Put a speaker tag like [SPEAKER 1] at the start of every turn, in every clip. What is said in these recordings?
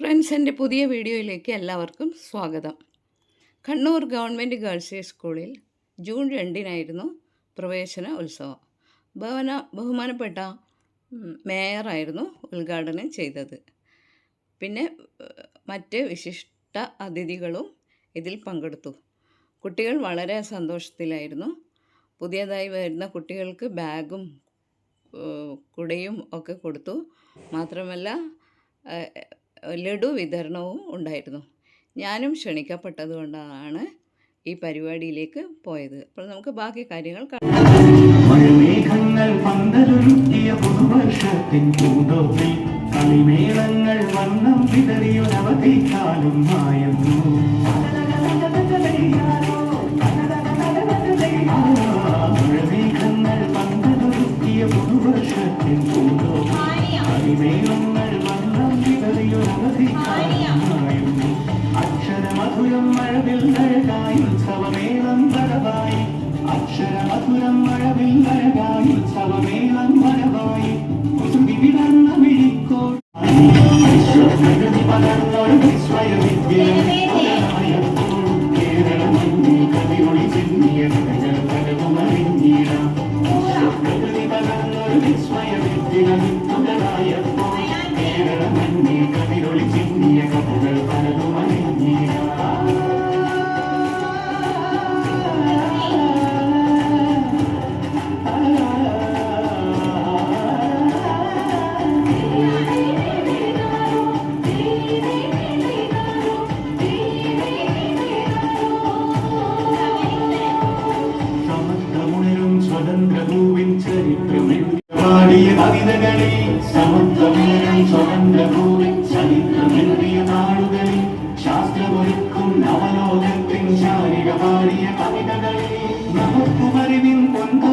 [SPEAKER 1] Friends എന്റെ പുതിയ വീഡിയോയിലേക്ക് എല്ലാവർക്കും സ്വാഗതം. കണ്ണൂർ ഗവൺമെന്റ് ഗേൾസ് ഹൈ സ്കൂളിൽ ജൂൺ രണ്ടിനായിരുന്നു പ്രവേശന ഉത്സവം. ഭവന ബഹുമാനപ്പെട്ട മേയറായിരുന്നു ഉദ്ഘാടനം ചെയ്തത്. പിന്നെ മറ്റ് വിശിഷ്ട അതിഥികളും ഇതിൽ പങ്കെടുത്തു. കുട്ടികൾ വളരെ സന്തോഷത്തിലായിരുന്നു. പുതിയതായി വരുന്ന കുട്ടികൾക്ക് ബാഗും കുടയും ഒക്കെ കൊടുത്തു. മാത്രമല്ല ലഡു വിതരണവും ഉണ്ടായിരുന്നു. ഞാനും ക്ഷണിക്കപ്പെട്ടതുകൊണ്ടാണ് ഈ പരിപാടിയിലേക്ക് പോയത്. അപ്പോൾ നമുക്ക് ബാക്കി കാര്യങ്ങൾ
[SPEAKER 2] കണ്ടു കളിമേളങ്ങൾ വണ്ണം വിതറിയൊരവധിക്കാലം മായുന്നു. Amém? കവിതകളെ സമുദ്രമേരം സ്വതന്ത്ര ഭൂമി ചരിത്രമേറിയ നാടുകളിൽ ശാസ്ത്രമൊരുക്കും നവലോകത്തിൻ ശാരിക പാടിയ കവിതകളെ നമുക്കും അറിവിൻ കൊണ്ടോ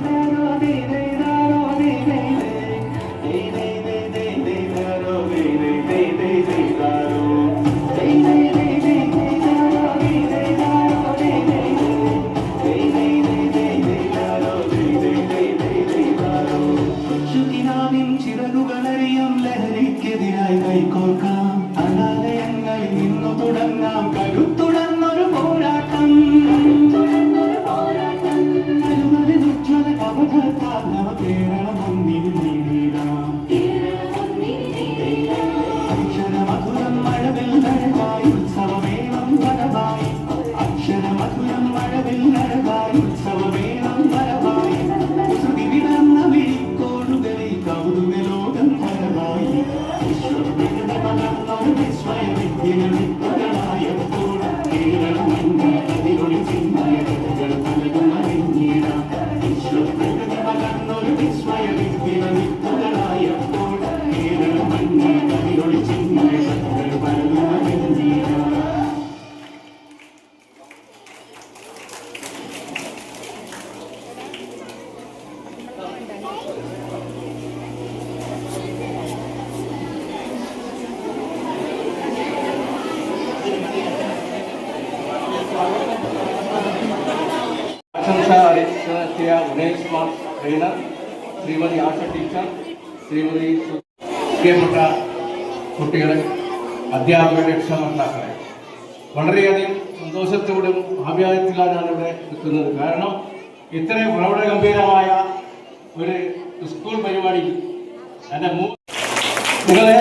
[SPEAKER 2] you.
[SPEAKER 3] ആശംസ അറിയിച്ചെത്തിയ ഉമേഷ് കുമാർ ട്രെയിനർ ശ്രീമതി ആശ ടീച്ചർ ശ്രീമതി പ്രിയപ്പെട്ട കുട്ടികളെ അധ്യാപകരുടെ രക്ഷകർത്താക്കളെ വളരെയധികം സന്തോഷത്തോടും ആഭ്യായത്തിലാണ് ഞാൻ ഇവിടെ നിൽക്കുന്നത് കാരണം ഇത്രയും പ്രൗഢഗംഭീരമായ ഒരു സ്കൂൾ പരിപാടി എന്റെ മൂ നിങ്ങളെ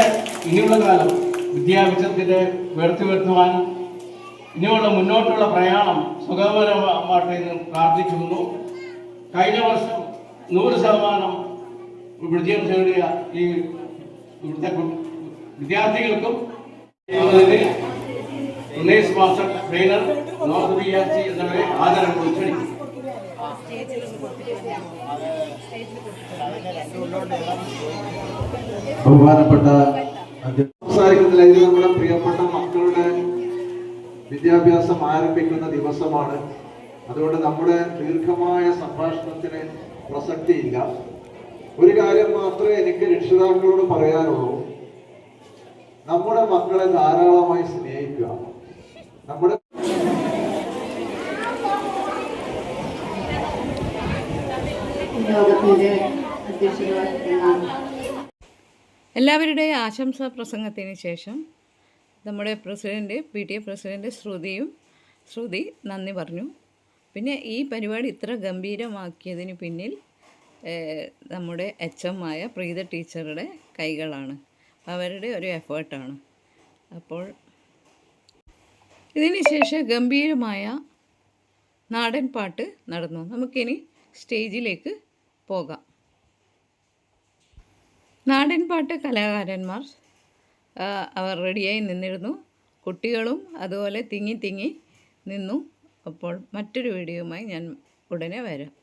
[SPEAKER 3] ഇനിയുള്ള കാലം വിദ്യാഭ്യാസത്തിന്റെ ഉയർത്തി വരുത്തുവാനും ഇനിയുള്ള മുന്നോട്ടുള്ള പ്രയാണം സുഗമരമാട്ടെ എന്ന് പ്രാർത്ഥിക്കുന്നു. കഴിഞ്ഞ വർഷം നൂറ് ശതമാനം വിജയം നേടിയ ഈ ഇവിടുത്തെ വിദ്യാർത്ഥികൾക്കും Unnesh master trainer north B R C എന്നിവരെ ആദരം ക്ഷണിക്കും
[SPEAKER 4] ബഹുമാനപ്പെട്ട ഇത് നമ്മുടെ പ്രിയപ്പെട്ട മക്കളുടെ വിദ്യാഭ്യാസം ആരംഭിക്കുന്ന ദിവസമാണ്. അതുകൊണ്ട് നമ്മുടെ ദീർഘമായ സംഭാഷണത്തിന് പ്രസക്തിയില്ല. ഒരു കാര്യം മാത്രമേ എനിക്ക് രക്ഷിതാക്കളോട് പറയാനുള്ളൂ. നമ്മുടെ മക്കളെ ധാരാളമായി സ്നേഹിക്കുക. നമ്മുടെ
[SPEAKER 1] എല്ലാവരുടെയും ആശംസാ പ്രസംഗത്തിന് ശേഷം നമ്മുടെ president P T A president ശ്രുതിയും ശ്രുതി നന്ദി പറഞ്ഞു. പിന്നെ ഈ പരിപാടി ഇത്ര ഗംഭീരമാക്കിയതിന് പിന്നിൽ നമ്മുടെ എച്ച് എം ആയ പ്രീത ടീച്ചറുടെ കൈകളാണ്. അവരുടെ ഒരു എഫേർട്ടാണ്. അപ്പോൾ ഇതിന് ശേഷം ഗംഭീരമായ നാടൻ പാട്ട് നടന്നു. നമുക്കിനി സ്റ്റേജിലേക്ക് പോകാം. നാടൻ പാട്ട് കലാകാരന്മാർ അവർ റെഡിയായി നിന്നിരുന്നു. കുട്ടികളും അതുപോലെ തിങ്ങി തിങ്ങി നിന്നു. അപ്പോൾ മറ്റൊരു വീഡിയോയുമായി ഞാൻ ഉടനെ വരാം.